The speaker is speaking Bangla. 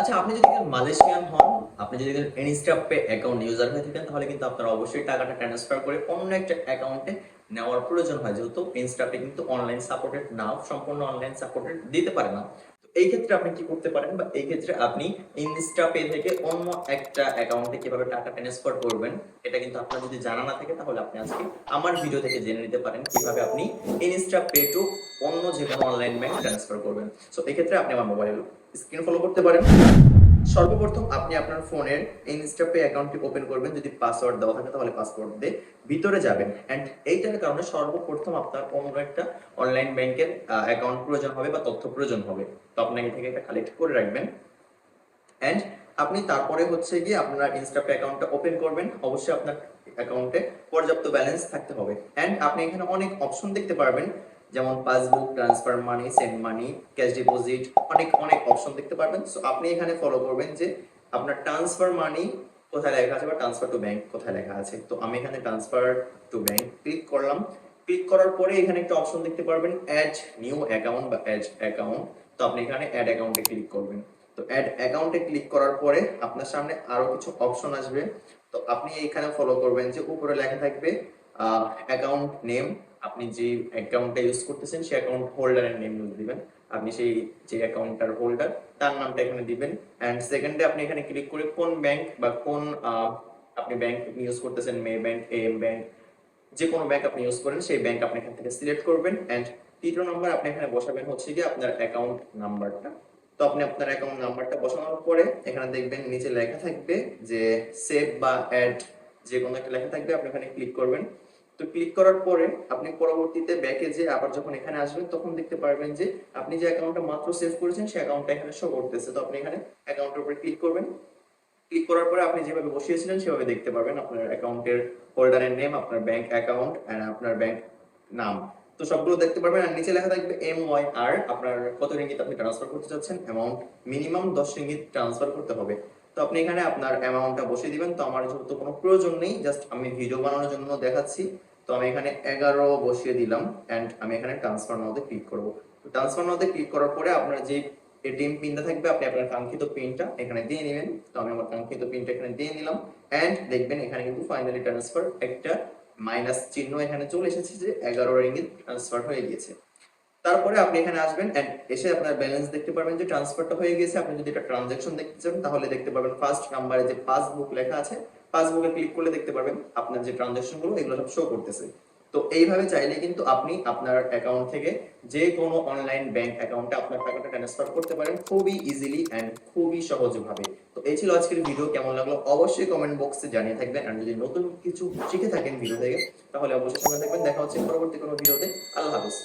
আচ্ছা আপনি যদি মালয়েশিয়ান হন, আপনি যদি ইনস্টাপ অ্যাকাউন্ট ইউজার হয়ে থাকেন, তাহলে কিন্তু আপনার অবশ্যই টাকাটা ট্রান্সফার করে অন্য একটা অ্যাকাউন্টে নেওয়ার প্রয়োজন হয়, যেহেতু ইনস্টাপে কিন্তু অনলাইন সাপোর্টেড নাও সম্পূর্ণ অনলাইন সাপোর্টেড দিতে পারে না। এই ক্ষেত্রে আপনি কি করতে পারেন বা এই ক্ষেত্রে আপনি ইনস্টাপে থেকে অন্য একটা অ্যাকাউন্টে কীভাবে টাকা ট্রান্সফার করবেন, এটা কিন্তু আপনার যদি জানা না থাকে, তাহলে আপনি আজকে আমার ভিডিও থেকে জেনে নিতে পারেন কীভাবে আপনি ইনস্টা পে টু অন্য যে কোনো অনলাইন ব্যাংক ট্রান্সফার করবেন। সো এই ক্ষেত্রে আপনি আমার মোবাইল স্ক্রিন ফলো করতে পারেন। সর্বপ্রথম আপনি আপনার ফোনের ইনস্টাপে অ্যাকাউন্টটি ওপেন করবেন, যদি পাসওয়ার্ড দেওয়া থাকে তাহলে পাসওয়ার্ড দিয়ে ভিতরে যাবেন। এন্ড এইটার কারণে সর্বপ্রথম আপনার অন্য একটা অনলাইন ব্যাংকের অ্যাকাউন্ট প্রয়োজন হবে বা তথ্য প্রয়োজন হবে। তো আপনাকে থেকে এটা কালেক্ট করে রাখবেন। অ্যান্ড আপনি তারপরে হচ্ছে গিয়ে আপনার ইনস্টাপে অ্যাকাউন্টটা ওপেন করবেন। অবশ্যই আপনার অ্যাকাউন্টে পর্যাপ্ত ব্যালেন্স থাকতে হবে। এন্ড আপনি এখানে অনেক অপশন দেখতে পারবেন। যেমন passbook, transfer money, send money, cash deposit, অনেক অনেক অপশন দেখতে পারবেন। সো আপনি এখানে ফলো করবেন যে আপনার ট্রান্সফার মানি কোথায় লেখা আছে বা ট্রান্সফার টু ব্যাংক কোথায় লেখা আছে। তো আমি এখানে ট্রান্সফার টু ব্যাংক ক্লিক করলাম। ক্লিক করার পরে এখানে একটা অপশন দেখতে পারবেন অ্যাড নিউ অ্যাকাউন্ট বা অ্যাড অ্যাকাউন্ট তো আপনি এখানে অ্যাড অ্যাকাউন্টে ক্লিক করবেন। তো অ্যাড অ্যাকাউন্টে ক্লিক করার পরে আপনার সামনে আরও কিছু অপশন আসবে। তো আপনি এখানে ফলো করবেন যে উপরে লেখা থাকবে অ্যাকাউন্ট নেম আপনি যে অ্যাকাউন্টটা ইউজ করতেছেন, সেই অ্যাকাউন্ট হোল্ডারের নেম ইউজ দিবেন। আপনি সেই, যে অ্যাকাউন্টটার হোল্ডার তার নামটা এখানে দিবেন। এন্ড সেকেন্ডে আপনি এখানে ক্লিক করে কোন ব্যাংক বা কোন আপনি ব্যাংক ইউজ করতেছেন Maybank A M bank যে কোনো ব্যাংক আপনি ইউজ করেন, সেই ব্যাংক আপনি এখান থেকে সিলেক্ট করবেন। এন্ড তৃতীয় নাম্বার আপনি এখানে বসাবেন হচ্ছে কি আপনার অ্যাকাউন্ট নাম্বারটা তো আপনি আপনার অ্যাকাউন্ট নাম্বারটা বসানোর পরে এখানে দেখবেন নিচে লেখা থাকবে যে সেভ বা অ্যাড যে কোনো একটা লেখা থাকবে, আপনি এখানে ক্লিক করবেন। তো ক্লিক করার পরে আপনি পরবর্তীতে ব্যাকে যে আবার যখন এখানে আসবেন, তখন দেখতে পারবেন যে আপনি যে অ্যাকাউন্টটা মাত্র সেভ করেছেন, সেই অ্যাকাউন্টটা এখানে শো করতেছে। তো আপনি এখানে অ্যাকাউন্টের উপরে ক্লিক করবেন। ক্লিক করার পরে আপনি যেভাবে বসিয়েছিলেন, সেভাবে দেখতে পারবেন আপনার অ্যাকাউন্টের হোল্ডারের নেম আপনার ব্যাংক অ্যাকাউন্ট এন্ড আপনার ব্যাংক নাম। তো সবগুলো দেখতে পারবেন, আর নিচে লেখা থাকবে এম ওয়াই আর আপনার কত রিঙ্গিত আপনি ট্রান্সফার করতে চাচ্ছেন অ্যামাউন্ট মিনিমাম দশ রিঙ্গিত ট্রান্সফার করতে হবে। তো আপনি এখানে আপনার অ্যামাউন্টটা বসিয়ে দিবেন। তো আমার যেহেতু কোনো প্রয়োজন নেই জাস্ট আমি ভিডিও বানানোর জন্য দেখাচ্ছি। তো আমি এখানে এগারো বসিয়ে দিলাম এন্ড আমি এখানে ট্রান্সফার নাওতে ক্লিক করব। তো ট্রান্সফার নাওতে ক্লিক করার পরে আপনার যে এটিএম পিনটা থাকবে, আপনি আপনার কাঙ্ক্ষিত পিনটা এখানে দিয়ে নেবেন। তো আমি আমার কাঙ্ক্ষিত পিনটা এখানে দিয়ে নিলাম এন্ড দেখবেন এখানে কিন্তু ফাইনালি ট্রান্সফার একটা মাইনাস চিহ্ন এখানে চলে এসেছে যে এগারো রিঙ্গিত ট্রান্সফার হয়ে গিয়েছে। তারপরে আপনি এখানে আসবেন এন্ড এসে আপনার ব্যালেন্স দেখতে পারবেন যে ট্রান্সফারটা হয়ে গেছে আপনি যদি এটা ট্রানজাকশন দেখতে চান, তাহলে দেখতে পারবেন ফার্স্ট নাম্বারে যে পাসবুক লেখা আছে পাসবুকে ক্লিক করলে দেখতে পারবেন আপনার যে ট্রানজাকশনগুলো, এগুলো সব শো করতেছে। তো এইভাবে চাইলে কিন্তু আপনি আপনার অ্যাকাউন্ট থেকে যে কোনো অনলাইন ব্যাংক অ্যাকাউন্টে আপনার টাকাটা ট্রান্সফার করতে পারেন খুবই ইজিলি অ্যান্ড খুবই সহজভাবে। তো এই ছিল আজকের ভিডিও কেমন লাগল অবশ্যই কমেন্ট বক্সে জানিয়ে থাকবেন। আর যদি নতুন কিছু শিখে থাকেন ভিডিও থেকে, তাহলে অবশ্যই সঙ্গে থাকবেন। দেখা হচ্ছে পরবর্তী কোনো ভিডিওতে আল্লাহ হাফেজ।